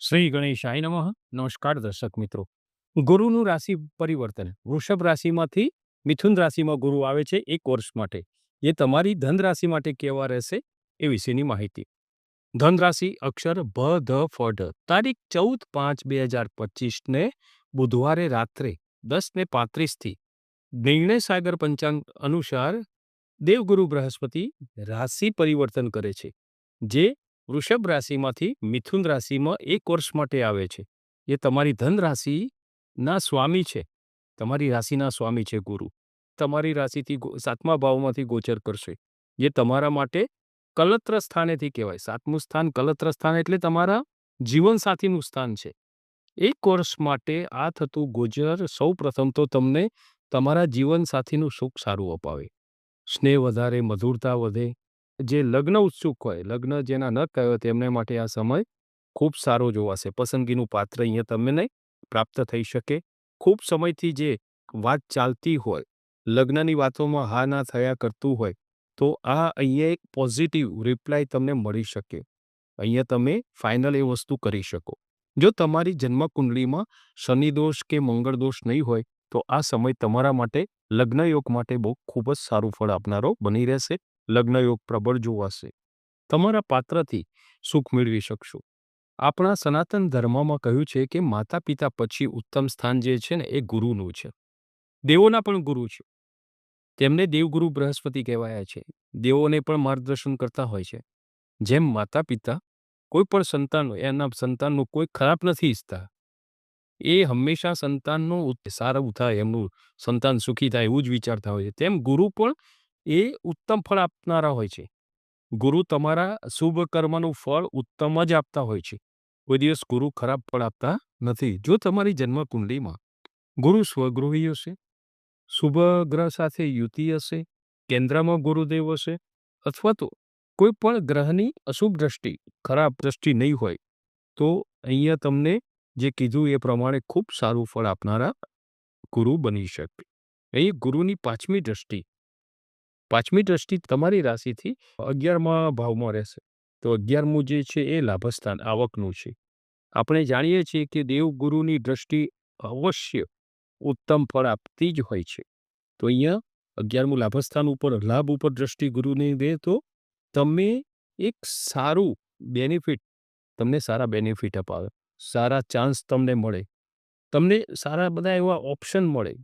શ્રી ગણેશાય નમઃ. નમસ્કાર દર્શક મિત્રો. ગુરુનું રાશિ પરિવર્તન. વૃષભ રાશિમાંથી મિથુન રાશિમાં ગુરુ આવે છે એક વર્ષ માટે. એ તમારી ધન રાશિ માટે કેવા રહેશે એ વિશેની માહિતી. ધન રાશિ અક્ષર ભ ધ, ફ તારીખ ચૌદ પાંચ બે હજાર પચીસને બુધવારે રાત્રે દસને પાંત્રીસથી નિર્ણય સાગર પંચાંગ અનુસાર દેવગુરુ બૃહસ્પતિ રાશિ પરિવર્તન કરે છે. જે વૃષભ રાશિમાંથી મિથુન રાશિમાં એક વર્ષ માટે આવે છે. એ તમારી ધન રાશિના સ્વામી છે. તમારી રાશિના સ્વામી છે ગુરુ. તમારી રાશિથી સાતમા ભાવમાંથી ગોચર કરશે. જે તમારા માટે કલત્ર સ્થાનેથી કહેવાય. સાતમું સ્થાન કલત્ર સ્થાન એટલે તમારા જીવનસાથીનું સ્થાન છે. એક વર્ષ માટે આ થતું ગોચર સૌ પ્રથમ તો તમને તમારા જીવનસાથીનું સુખ સારું અપાવે. સ્નેહ વધારે, મધુરતા વધે જે લગ્ન ઉત્સુક હોય, લગ્ન જેના ન કહ્યો તેમને માટે આ સમય ખૂબ સારો જોવાશે પસંદગીનું પાત્ર અહીંયા તમને પ્રાપ્ત થઈ શકે. ખૂબ સમયથી જે વાત ચાલતી હોય, લગ્નની વાતોમાં હા, ના થયા કરતું હોય, તો આ અહીંયા એક પોઝિટિવ રિપ્લાય તમને મળી શકે. અહીંયા તમે ફાઇનલ એ વસ્તુ કરી શકો. જો તમારી જન્મકુંડલીમાં શનિ દોષ કે મંગળ દોષ નહીં હોય, તો આ સમય તમારા માટે લગ્ન યોગ માટે બહુ ખૂબ જ સારું ફળ આપનારો બની રહેશે. લગ્ન યોગ પ્રબળ જોવાશે. તમારા પાત્રથી સુખ મેળવી શકશો. આપણા સનાતન ધર્મમાં કહ્યું છે કે માતા પિતા પછી ઉત્તમ સ્થાન જે છે ને, એ ગુરુનું છે. દેવોના પણ ગુરુ છે. તેમને દેવગુરુ બૃહસ્પતિ કહેવાયા છે. દેવોને પણ માર્ગદર્શન કરતા હોય છે. જેમ માતા પિતા કોઈ પણ સંતાન એના સંતાનનું કોઈ ખરાબ નથી ઈચ્છતા. એ હંમેશા સંતાનનું સારું થાય, એમનું સંતાન સુખી થાય એવું જ વિચારતા હોય છે. તેમ ગુરુ પણ એ ઉત્તમ ફળ આપનારા હોય છે. ગુરુ તમારા શુભ કર્મનું ફળ ઉત્તમ જ આપતા હોય છે. કોઈ દિવસ ગુરુ ખરાબ ફળ આપતા નથી. જો તમારી જન્મ કુંડલીમાં ગુરુ સ્વગૃહી હશે શુભ ગ્રહ સાથે યુતિ હશે, કેન્દ્રમાં ગુરુદેવ હશે, અથવા તો કોઈ પણ ગ્રહની અશુભ દ્રષ્ટિ, ખરાબ દ્રષ્ટિ નહીં હોય, તો અહીંયા તમને જે કીધું એ પ્રમાણે ખૂબ સારું ફળ આપનારા ગુરુ બની શકે. અહીં ગુરુની પાંચમી દ્રષ્ટિ પાંચમી દ્રષ્ટિ તમારી રાશિથી અગિયારમા ભાવમાં રહેશે. તો અગિયારમું જે છે એ લાભસ્થાન, આવકનું છે. આપણે જાણીએ છીએ કે દેવગુરુની દ્રષ્ટિ અવશ્ય ઉત્તમ ફળ આપતી જ હોય છે. તો અહીંયા અગિયારમું લાભસ્થાન ઉપર, લાભ ઉપર દ્રષ્ટિ ગુરુની દે તો તમે એક સારું બેનિફિટ, તમને સારા બેનિફિટ અપાવે. સારા ચાન્સ તમને મળે. તમને સારા બધા એવા ઓપ્શન મળે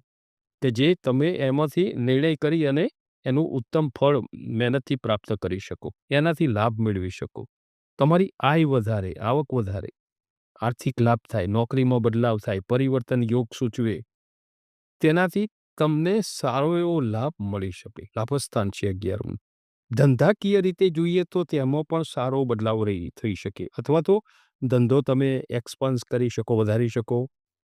કે જે તમે એમાંથી નિર્ણય કરી અને એનું ઉત્તમ ફળ મહેનતથી પ્રાપ્ત કરી શકો, એનાથી લાભ મેળવી શકો. તમારી આય વધારે, આવક વધારે, આર્થિક લાભ થાય, નોકરીમાં બદલાવ થાય, પરિવર્તન યોગ સૂચવે, તેનાથી તમને સારો એવો લાભ મળી શકે. લાભસ્થાન છે અગિયારમું. ધંધાકીય રીતે જોઈએ તો તેમાં પણ સારો બદલાવ રહી, થઈ શકે. અથવા તો ધંધો તમે એક્સપાન્સ કરી શકો, વધારી શકો.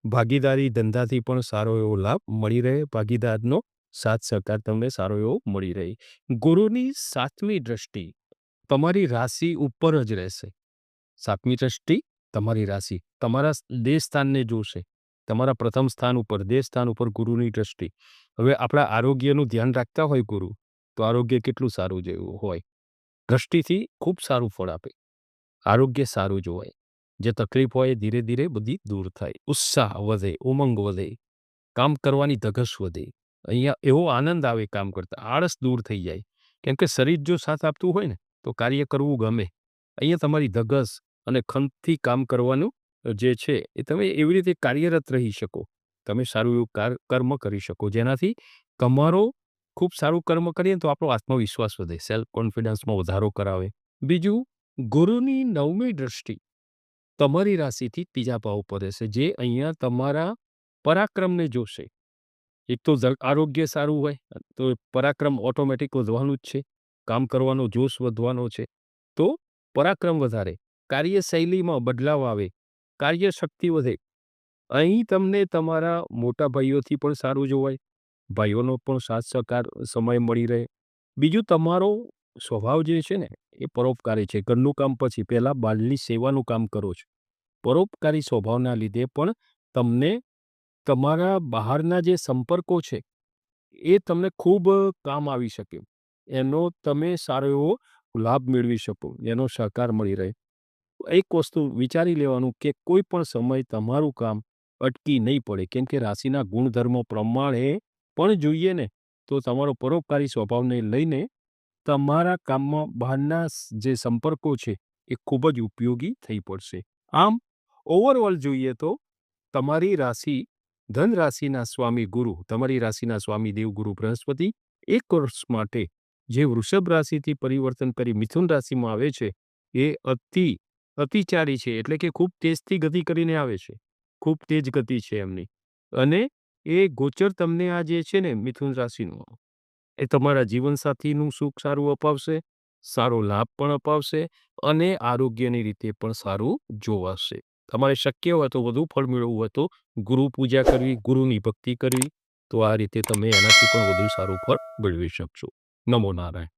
ભાગીદારી ધંધાથી પણ સારો એવો લાભ મળી રહે. ભાગીદારનો સાથ સહકાર તમને સારો એવો મળી રહે. ગુરુની સાતમી દ્રષ્ટિ તમારી રાશિ ઉપર જ રહેશે. સાતમી દ્રષ્ટિ તમારી રાશિ. તમારા દેહ સ્થાનને જોશે. તમારા પ્રથમ સ્થાન ઉપર દેહ સ્થાન ઉપર ગુરુની દ્રષ્ટિ. હવે આપણા આરોગ્યનું ધ્યાન રાખતા હોય ગુરુ, તો આરોગ્ય કેટલું સારું જેવું હોય. દ્રષ્ટિથી ખૂબ સારું ફળ આપે. આરોગ્ય સારું જોવાય જે તકલીફ હોય ધીરે ધીરે બધી દૂર થાય. ઉત્સાહ વધે, ઉમંગ વધે. કામ કરવાની ધગશ વધે. અહીંયા એવો આનંદ આવે કામ કરતા, આળસ દૂર થઈ જાય. કેમ કે શરીર જો સાથ આપતું હોય ને, તો કાર્ય કરવું ગમે. અહીંયા તમારી ધગસ અને ખંતથી કામ કરવાનું જે છે, એ તમે એવી રીતે કાર્યરત રહી શકો. તમે સારું એવું કર્મ કરી શકો. જેનાથી તમારો ખૂબ સારું કર્મ કરીએ તો આપણો આત્મવિશ્વાસ વધે સેલ્ફ કોન્ફિડન્સમાં વધારો કરાવે. બીજું, ગુરુની નવમી દ્રષ્ટિ તમારી રાશિથી ત્રીજા ભાવ પર રહેશે, જે અહીંયા તમારા પરાક્રમને જોશે. એક તો આરોગ્ય સારું હોય, તો પરાક્રમ ઓટોમેટિક વધવાનું જ છે, કામ કરવાનો જોશ વધવાનો છે. તો પરાક્રમ વધારે, કાર્યશૈલીમાં બદલાવ આવે, કાર્યશક્તિ વધે. અહીં તમને તમારા મોટા ભાઈઓથી પણ સારું જોવાય, ભાઈઓનો પણ સાથ સહકાર, સમય મળી રહે. બીજું તમારો સ્વભાવ જે છે ને, એ પરોપકારી છે. ઘરનું કામ પછી પહેલાં બાળની સેવાનું કામ કરો છો. પરોપકારી સ્વભાવના લીધે પણ તમને તમારા બહારના જે સંપર્કો છે, એ તમને ખૂબ કામ આવી શકે. એનો તમે સારો એવો લાભ મેળવી શકો, એનો સહકાર મળી રહે. એક વસ્તુ વિચારી લેવાનું કે કોઈ પણ સમય તમારું કામ અટકી નહીં પડે, કેમ કે રાશિના ગુણધર્મો પ્રમાણે પણ જોઈએ ને, તો તમારો પરોપકારી સ્વભાવને લઈને તમારા કામમાં બહારના જે સંપર્કો છે, એ ખૂબ જ ઉપયોગી થઈ પડશે. આમ ઓવરઓલ જોઈએ તો તમારી રાશિ ધન રાશિના સ્વામી ગુરુ, તમારી રાશિના સ્વામી દેવગુરુ બૃહસ્પતિ એક વર્ષ માટે જે વૃષભ રાશિથી પરિવર્તન કરી મિથુન રાશિમાં આવે છે, એ અતિ અતિચારી છે, એટલે કે ખૂબ તેજથી ગતિ કરીને આવે છે. ખૂબ તેજ ગતિ છે એમની. અને એ ગોચર તમને આ જે છે ને મિથુન રાશિનું, એ તમારા જીવનસાથીનું સુખ સારું અપાવશે, સારો લાભ પણ અપાવશે અને આરોગ્યની રીતે પણ સારું જોવાશે. તમારે શક્ય હોય તો વધુ ફળ મેળવવું હોય તો ગુરુ પૂજા કરવી, ગુરુની ભક્તિ કરવી. તો આ રીતે તમે એનાથી પણ વધુ સારું ફળ મેળવી શકશો. નમો નારાયણ.